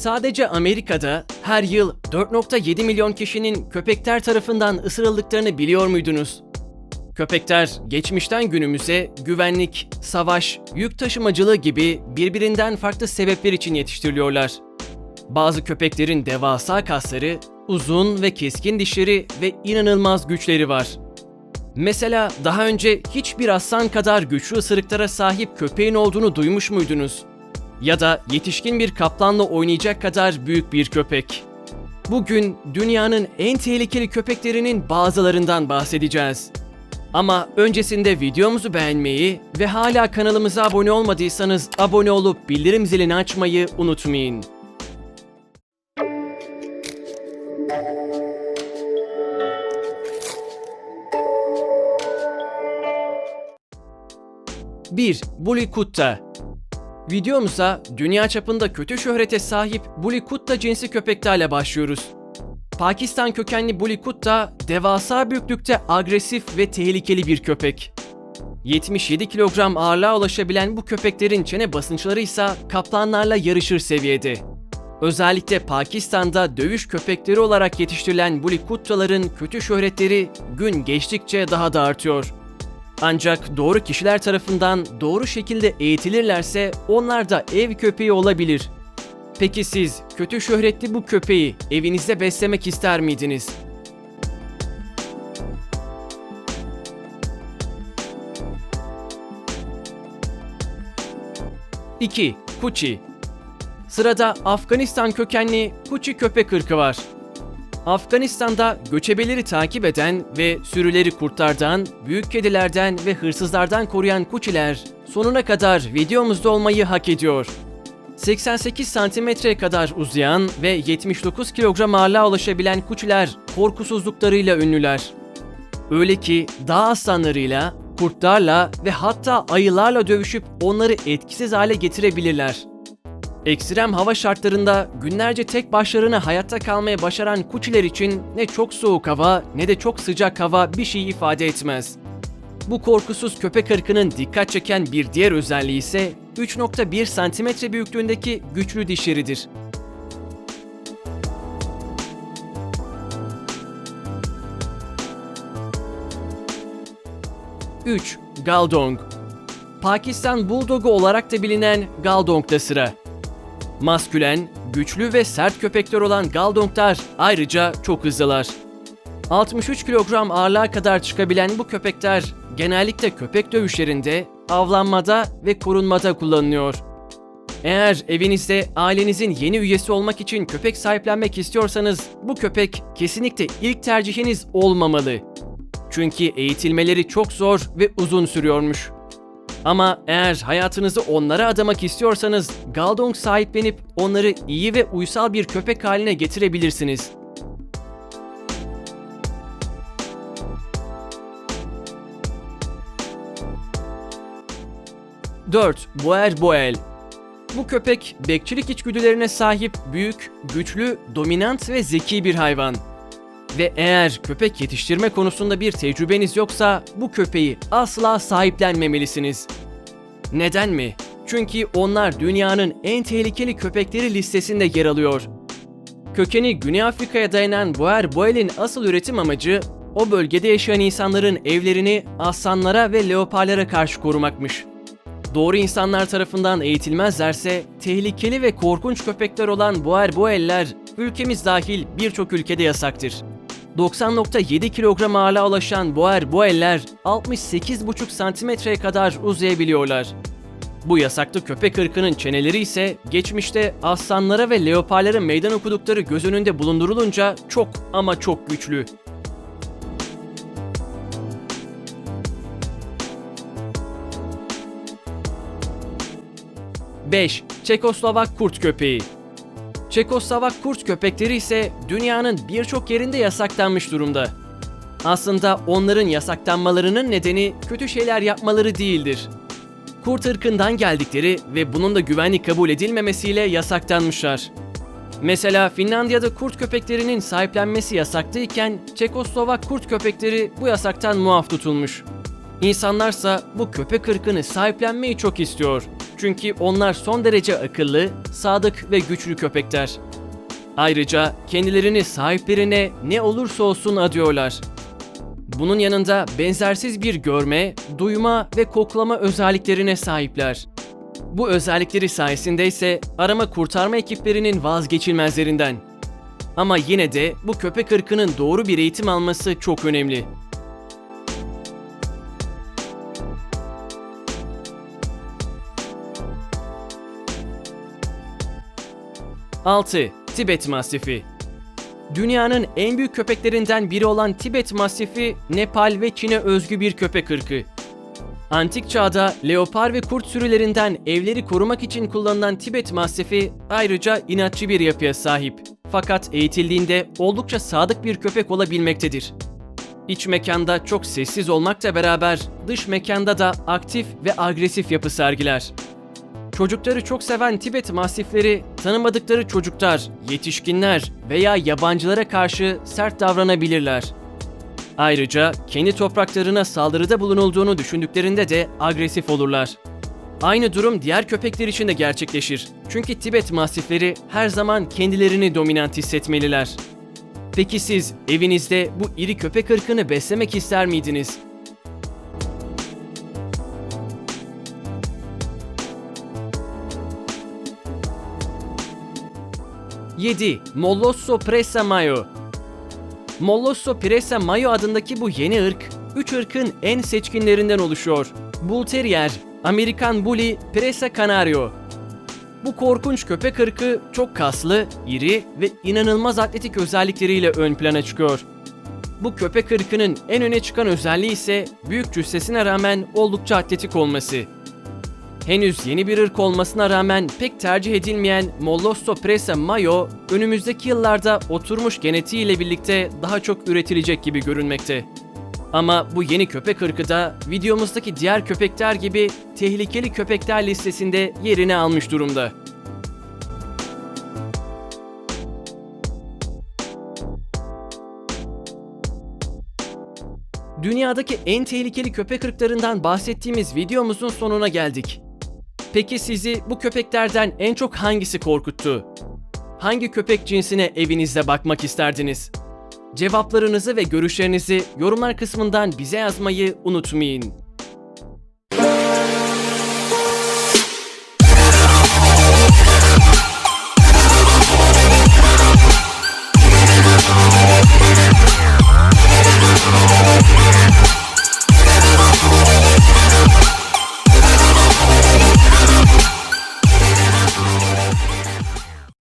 Sadece Amerika'da her yıl 4.7 milyon kişinin köpekler tarafından ısırıldıklarını biliyor muydunuz? Köpekler geçmişten günümüze güvenlik, savaş, yük taşımacılığı gibi birbirinden farklı sebepler için yetiştiriliyorlar. Bazı köpeklerin devasa kasları, uzun ve keskin dişleri ve inanılmaz güçleri var. Mesela daha önce hiçbir aslan kadar güçlü ısırıklara sahip köpeğin olduğunu duymuş muydunuz? Ya da yetişkin bir kaplanla oynayacak kadar büyük bir köpek. Bugün dünyanın en tehlikeli köpeklerinin bazılarından bahsedeceğiz. Ama öncesinde videomuzu beğenmeyi ve hala kanalımıza abone olmadıysanız abone olup bildirim zilini açmayı unutmayın. Bir, Bully Kutta Videomuza dünya çapında kötü şöhrete sahip Bully Kutta cinsi köpeklerle başlıyoruz. Pakistan kökenli Bully Kutta devasa büyüklükte agresif ve tehlikeli bir köpek. 77 kilogram ağırlığa ulaşabilen bu köpeklerin çene basınçları ise kaplanlarla yarışır seviyede. Özellikle Pakistan'da dövüş köpekleri olarak yetiştirilen Bully Kuttaların kötü şöhretleri gün geçtikçe daha da artıyor. Ancak doğru kişiler tarafından doğru şekilde eğitilirlerse onlar da ev köpeği olabilir. Peki siz kötü şöhretli bu köpeği evinizde beslemek ister miydiniz? İki, Kuchi Sırada Afganistan kökenli Kuchi köpek ırkı var. Afganistan'da göçebeleri takip eden ve sürüleri kurtlardan, büyük kedilerden ve hırsızlardan koruyan Kuchiler sonuna kadar videomuzda olmayı hak ediyor. 88 santimetreye kadar uzayan ve 79 kilogram ağırlığa ulaşabilen Kuchiler korkusuzluklarıyla ünlüler. Öyle ki dağ aslanlarıyla, kurtlarla ve hatta ayılarla dövüşüp onları etkisiz hale getirebilirler. Ekstrem hava şartlarında günlerce tek başlarına hayatta kalmaya başaran kuçiler için ne çok soğuk hava ne de çok sıcak hava bir şey ifade etmez. Bu korkusuz köpek ırkının dikkat çeken bir diğer özelliği ise 3.1 santimetre büyüklüğündeki güçlü dişleridir. Üç, Galdong Pakistan Bulldog'u olarak da bilinen Galdong'da sıra. Maskülen, güçlü ve sert köpekler olan Galdonglar ayrıca çok hızlılar. 63 kilogram ağırlığa kadar çıkabilen bu köpekler genellikle köpek dövüşlerinde, avlanmada ve korunmada kullanılıyor. Eğer evinizde ailenizin yeni üyesi olmak için köpek sahiplenmek istiyorsanız bu köpek kesinlikle ilk tercihiniz olmamalı. Çünkü eğitilmeleri çok zor ve uzun sürüyormuş. Ama eğer hayatınızı onlara adamak istiyorsanız Galdong sahiplenip onları iyi ve uysal bir köpek haline getirebilirsiniz. Dört, Boer Boel Bu köpek bekçilik içgüdülerine sahip büyük, güçlü, dominant ve zeki bir hayvan. Ve eğer köpek yetiştirme konusunda bir tecrübeniz yoksa bu köpeği asla sahiplenmemelisiniz. Neden mi? Çünkü onlar dünyanın en tehlikeli köpekleri listesinde yer alıyor. Kökeni Güney Afrika'ya dayanan Boer Boel'in asıl üretim amacı o bölgede yaşayan insanların evlerini aslanlara ve leoparlara karşı korumakmış. Doğru insanlar tarafından eğitilmezlerse tehlikeli ve korkunç köpekler olan Boer Boel'ler ülkemiz dahil birçok ülkede yasaktır. 90.7 kilogram ağırlığa ulaşan Boer Boel'ler 68,5 santimetreye kadar uzayabiliyorlar. Bu yasaklı köpek ırkının çeneleri ise geçmişte aslanlara ve leoparlara meydan okudukları göz önünde bulundurulunca çok ama çok güçlü. Beş, Çekoslovak kurt köpeği Çekoslovak kurt köpekleri ise dünyanın birçok yerinde yasaklanmış durumda. Aslında onların yasaklanmalarının nedeni kötü şeyler yapmaları değildir. Kurt ırkından geldikleri ve bunun da güvenlik kabul edilmemesiyle yasaklanmışlar. Mesela Finlandiya'da kurt köpeklerinin sahiplenmesi yasaklıyken Çekoslovak kurt köpekleri bu yasaktan muaf tutulmuş. İnsanlarsa bu köpek ırkını sahiplenmeyi çok istiyor. Çünkü onlar son derece akıllı, sadık ve güçlü köpekler. Ayrıca kendilerini sahiplerine ne olursa olsun adıyorlar. Bunun yanında benzersiz bir görme, duyma ve koklama özelliklerine sahipler. Bu özellikleri sayesinde ise arama kurtarma ekiplerinin vazgeçilmezlerinden. Ama yine de bu köpek ırkının doğru bir eğitim alması çok önemli. Altı, Tibet Mastifi Dünyanın en büyük köpeklerinden biri olan Tibet Mastifi, Nepal ve Çin'e özgü bir köpek ırkı. Antik çağda leopar ve kurt sürülerinden evleri korumak için kullanılan Tibet Mastifi ayrıca inatçı bir yapıya sahip. Fakat eğitildiğinde oldukça sadık bir köpek olabilmektedir. İç mekanda çok sessiz olmakla beraber dış mekanda da aktif ve agresif yapı sergiler. Çocukları çok seven Tibet mastifleri tanımadıkları çocuklar, yetişkinler veya yabancılara karşı sert davranabilirler. Ayrıca kendi topraklarına saldırıda bulunulduğunu düşündüklerinde de agresif olurlar. Aynı durum diğer köpekler için de gerçekleşir. Çünkü Tibet mastifleri her zaman kendilerini dominant hissetmeliler. Peki siz evinizde bu iri köpek ırkını beslemek ister miydiniz? Yedi, Mollosso Presa Mayo Mollosso Presa Mayo adındaki bu yeni ırk, üç ırkın en seçkinlerinden oluşuyor. Bull Terrier, Amerikan Bully, Presa Canario. Bu korkunç köpek ırkı çok kaslı, iri ve inanılmaz atletik özellikleriyle ön plana çıkıyor. Bu köpek ırkının en öne çıkan özelliği ise büyük cüssesine rağmen oldukça atletik olması. Henüz yeni bir ırk olmasına rağmen pek tercih edilmeyen Mollosso Presa Mayo, önümüzdeki yıllarda oturmuş genetiğiyle birlikte daha çok üretilecek gibi görünmekte. Ama bu yeni köpek ırkı da videomuzdaki diğer köpekler gibi tehlikeli köpekler listesinde yerini almış durumda. Dünyadaki en tehlikeli köpek ırklarından bahsettiğimiz videomuzun sonuna geldik. Peki sizi bu köpeklerden en çok hangisi korkuttu? Hangi köpek cinsine evinizde bakmak isterdiniz? Cevaplarınızı ve görüşlerinizi yorumlar kısmından bize yazmayı unutmayın.